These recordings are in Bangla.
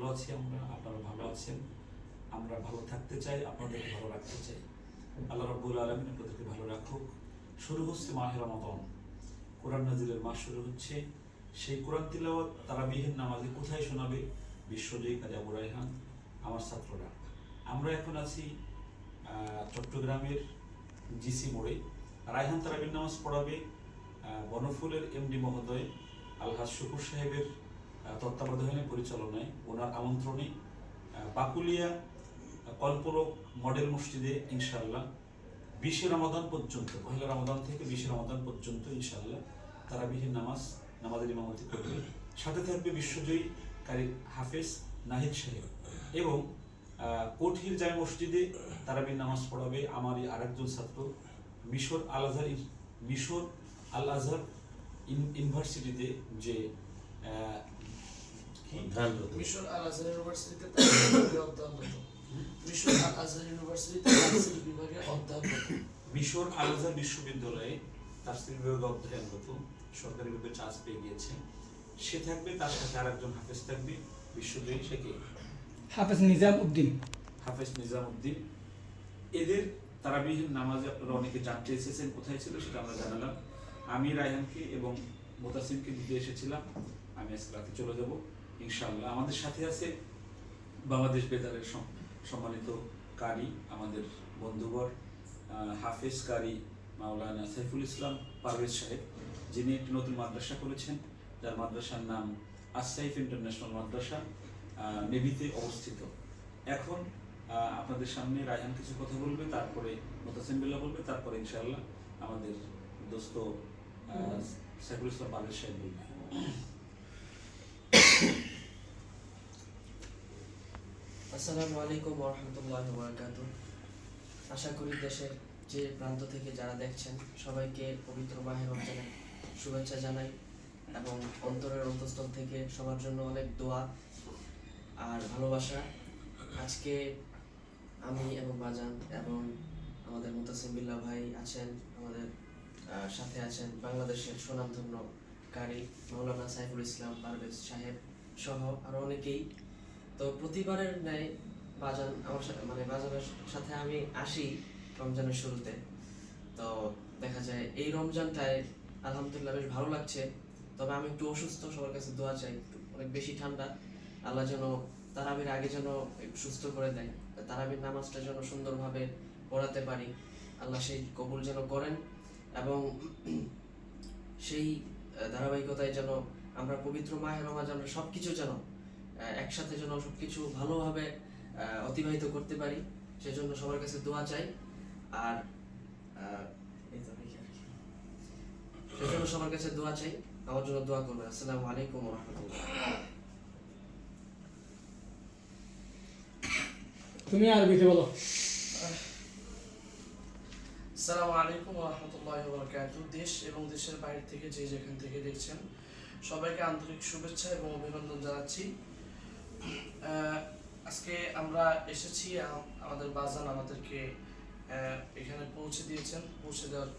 ভালো আছি আমরা, আপনারা ভালো আছেন। আমরা ভালো থাকতে চাই, আপনাদেরকে ভালো রাখতে চাই। আল্লাহ রাব্বুল আলমিন আপনাদেরকে ভালো রাখুক। শুরু হচ্ছে মাহে রমাদন। কোরআন নাজিরের মাস শুরু হচ্ছে। সেই কোরআন তিলাওয়াত তারাবিহীন নামাজে কোথায় শোনাবে? বিশ্বজয়ী কাজী আবু রায়হান, আমার ছাত্ররা। আমরা এখন আছি চট্টগ্রামের জিসি মোড়ে। রায়হান তারাবির নামাজ পড়াবে বনফুলের এমডি মহোদয় আলহাজ শুকুর সাহেবের তত্ত্বাবধানে পরিচালনায় ওনার আমন্ত্রণে বাকুলিয়া আহ, কল্পলোক মডেল মসজিদে ইনশাল্লাহ বিশে রমাদান পর্যন্ত পহেলা রমাদান থেকে বিশে রমাদান পর্যন্ত ইনশাআল্লাহ তারাবিহীন নামাজ নামাজের ইমামতি করবে সাথে থাকবে বিশ্বজয়ী কারি হাফেজ নাহিদ সাহেব এবং কোঠির জায় মসজিদে তারাবির নামাজ পড়াবে আমারই আরেকজন ছাত্র মিশর আল আজহার মিশর আল আজহার ইউনিভার্সিটিতে যে। মিশর আল আজহার ইউনিভার্সিটিতে অধ্যয়নরত। মিশর আল আজহার ইউনিভার্সিটিতে তাফসীর বিভাগে অধ্যয়নরত। মিশর আল আজহার বিশ্ববিদ্যালয়ে তার বিভাগে অধ্যয়নরত। সরকারিভাবে চান্স পেয়ে গিয়েছে। সে থাকবে তার সাথে আরেকজন হাফেজ থাকবে বিশ্বজয়ী সে কে? হাফেজ নিজাম উদ্দিন। হাফেজ নিজামউদ্দিন এদের তারাবিহীন নামাজে আপনারা অনেকে জানতে এসেছেন কোথায় ছিল সেটা আমরা জানালাম। আমি রায়হানকে এবং মোতাসিমকে দিতে এসেছিলাম। আমি আজকে রাতে চলে যাব। ইনশাআল্লাহ। আমাদের সাথে আছে বাংলাদেশ বেতারের সম্মানিত কারি, আমাদের বন্ধুবর হাফেজ কারি মাওলানা সাইফুল ইসলাম পারভেজ সাহেব, যিনি একটি নতুন মাদ্রাসা করেছেন। যার মাদ্রাসার নাম আসাইফ ইন্টারন্যাশনাল মাদ্রাসা নেভিতে অবস্থিত। এখন আপনাদের সামনে রায়হান কিছু কথা বলবে, তারপরে মোতাসিম বিল্লাহ বলবে, তারপরে ইনশাআল্লাহ আমাদের দোস্ত সাইফুল ইসলাম পারভেজ সাহেব বলবে। আসসালামু আলাইকুম ওরহামতুল্লাহ বরকাত আশা করি দেশের যে প্রান্ত থেকে যারা দেখছেন, সবাইকে পবিত্র মাহের রমজানের শুভেচ্ছা জানাই এবং অন্তরের অন্তঃস্থল থেকে সবার জন্য অনেক দোয়া আর ভালোবাসা। আজকে আমি এবং বাজান এবং আমাদের মুতাসিম বিল্লাহ ভাই আছেন, আমাদের সাথে আছেন বাংলাদেশের সুনামধন্য কারি মৌলানা সাইফুল ইসলাম পারভেজ সাহেব সহ আরও অনেকেই। তো প্রতিবারের ন্যায় বাজান আমার সাথে মানে বাজানের সাথে আমি আসি রমজানের শুরুতে। তো দেখা যায় এই রমজানটায় আলহামদুলিল্লাহ বেশ ভালো লাগছে। তবে আমি একটু অসুস্থ, সবার কাছে দোয়া চাই। অনেক বেশি ঠান্ডা। আল্লাহ যেন তারাবির আগে যেন সুস্থ করে দেয়। তারাবির নামাজটা যেন সুন্দরভাবে পড়াতে পারি। আল্লাহ সেই কবুল যেন করেন এবং সেই ধারাবাহিকতায় যেন আমরা পবিত্র মাহের রমাজানের সব কিছু যেন একসাথে যেন সবকিছু ভালোভাবে অতিবাহিত করতে পারি সেজন্য সবার কাছে দোয়া চাই। আর। সেজন্য সবার কাছে দোয়া চাই আমার জন্য দোয়া করবেন। আসসালামু আলাইকুম রহমতুল্লাহ। তুমি আরবিতে বলো। আসসালামু আলাইকুম রহমতুল্লাহ বরকাত দেশ এবং দেশের বাইরে থেকে যে যেখান থেকে দেখছেন সবাইকে আন্তরিক শুভেচ্ছা এবং অভিনন্দন জানাচ্ছি। আজকে আমরা এসেছি আমাদের বাজান আমাদেরকে এখানে পৌঁছে দিয়েছেন, পৌঁছে দেওয়ার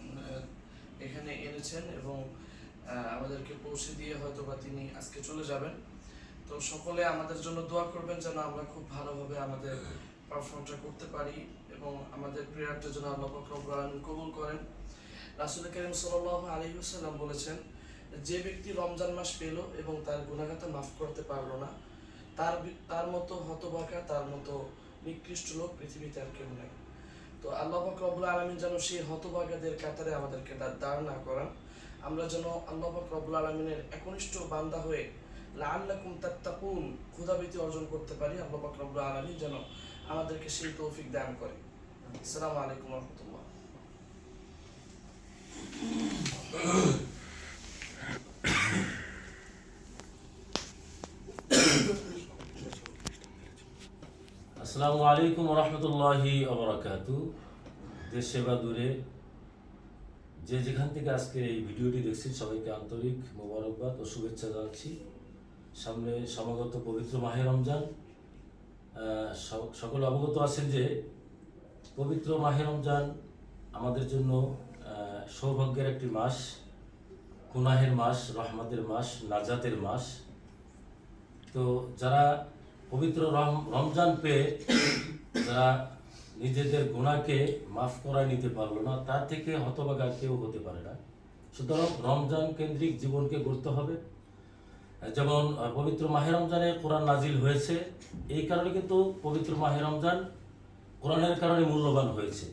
এখানে এনেছেন এবং আমাদেরকে পৌঁছে দিয়ে হয়তো বা তিনি আজকে চলে যাবেন। তো সকলে আমাদের জন্য দোয়া করবেন যেন আমরা খুব ভালোভাবে আমাদের পারফর্মটা করতে পারি এবং আমাদের প্রেয়ারটা যেন আল্লাহ রব্বুল কবুল করেন। রাসূল করিম সাল্লাল্লাহু আলাইহি ওয়াসাল্লাম বলেছেন, যে ব্যক্তি রমজান মাস পেল এবং তার গুনাহগাতা মাফ করতে পারল না তার তার মতো হতভাগা, তার মতো নিকৃষ্ট লোক পৃথিবীতে আর কেউ নাই। তো আল্লাহ পাক রব্বুল আলামিন যেন সেই হতভাগাদের কাতারে আমাদেরকে দাঁড় না করান। আমরা যেন আল্লাহ পাক রব্বুল আলামিনের একনিষ্ঠ বান্দা হয়ে লাআল্লাকুম তাত্তাকুন ক্ষুধাবৃত্তি অর্জন করতে পারি। আল্লাহ রব্বুল আলামিন যেন আমাদেরকে সেই তৌফিক দান করে আসসালামু আলাইকুম আসসালামু আলাইকুম রহমতুল্লাহি অবরাকাত দেশে বা দূরে। যে যেখান থেকে আজকে এই ভিডিওটি দেখছেন, সবাইকে আন্তরিক মোবারকবাদ ও শুভেচ্ছা জানাচ্ছি। সামনে সমাগত পবিত্র মাহে রমজান। সকলে অবগত আছেন যে পবিত্র মাহে রমজান আমাদের জন্য সৌভাগ্যের একটি মাস, গুনাহের মাস, রহমতের মাস, নাজাতের মাস। তো যারা পবিত্র রম- রমজান পেয়ে যারা নিজেদের গুণাকে মাফ করায় নিতে পারল না তার থেকে হতবাগা কেউ হতে পারে না। সুতরাং রমজান কেন্দ্রিক জীবনকে গড়তে হবে। যেমন পবিত্র মাহে রমজানে কোরআন নাজিল হয়েছে, এই কারণে কিন্তু পবিত্র মাহে রমজান কোরআনের কারণে মূল্যবান হয়েছে।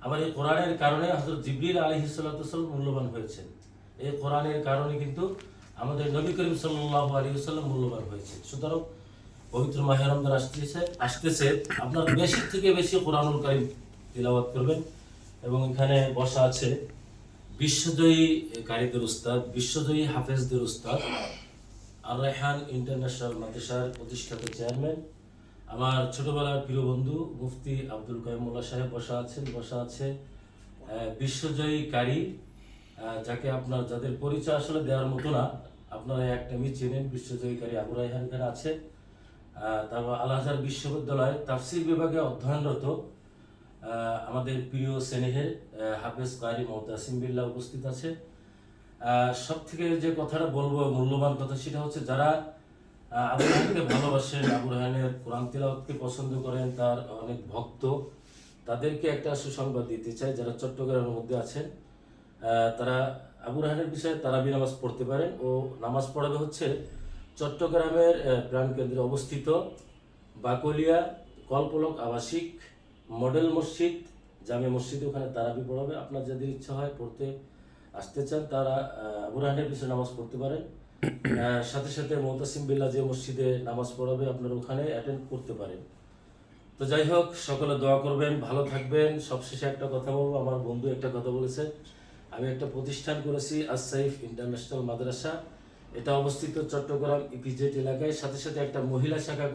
আবার এই কোরআনের কারণে হজরত জিবরিল আলী হিসাল্লাম মূল্যবান হয়েছেন। এই কোরআনের কারণে কিন্তু আমাদের নবী করিম সাল্লাহ আলী সাল্লাম মূল্যবান হয়েছে সুতরাং পবিত্র মাহে রমজান আসতেছে আসতেছে। আপনার বেশি থেকে বেশি কোরআনুল কারিম তিলাওয়াত করবেন এবং এখানে বসা আছে বিশ্বজয়ী কারিদের উস্তাদ, বিশ্বজয়ী হাফেজদের উস্তাদ আর রায়হান ইন্টারন্যাশনাল মাদ্রাসার প্রতিষ্ঠাতা চেয়ারম্যান। আমার ছোটবেলার প্রিয় বন্ধু মুফতি আব্দুল কাইমুল্লাহ সাহেব বসা আছেন, বসা আছে। বিশ্বজয়ী কারি যাকে আপনার যাদের পরিচয় আসলে দেওয়ার মতো না, আপনারা একটা মি চেনেন বিশ্বজয়ী কারি আবু রায়হান এখানে আছে। তারপর আল আজহার বিশ্ববিদ্যালয় তাফসির বিভাগে অধ্যয়নরত আমাদের প্রিয় স্নেহের হাফেজ কারি মহতাসিম বিল্লাহ উপস্থিত আছে। সব থেকে যে কথাটা বলব মূল্যবান কথা সেটা হচ্ছে যারা আবু রাহানকে ভালোবাসেন, আবু রাহানের কোরআন তিলাওয়াতকে পছন্দ করেন, তার অনেক ভক্ত, তাদেরকে একটা সুসংবাদ দিতে চাই যারা চট্টগ্রামের মধ্যে আছেন। তারা, আবু রাহানের বিষয়ে তারাবি নামাজ পড়তে পারেন ও নামাজ পড়াবে হচ্ছে চট্টগ্রামের প্রাণকেন্দ্রে অবস্থিত বাকলিয়া কল্পলক আবাসিক মডেল মসজিদ জামে মসজিদে ওখানে তারাবি পড়াবে। আপনার যাদের ইচ্ছা হয় পড়তে আসতে চান তারা আহ, পিছনে নামাজ পড়তে পারেন। সাথে সাথে মোহতাসিম বিল্লাহ যে মসজিদে নামাজ পড়াবে আপনার ওখানে অ্যাটেন্ড করতে পারেন। তো যাই হোক সকলে দোয়া করবেন ভালো থাকবেন। সবশেষে একটা কথা বলব আমার বন্ধু একটা কথা বলেছে আমি একটা প্রতিষ্ঠান করেছি আসাইফ ইন্টারন্যাশনাল মাদ্রাসা। এটা অবস্থিত চট্টগ্রাম ইপিজেড এলাকায়। সাথে সাথে একটা মহিলা শাখা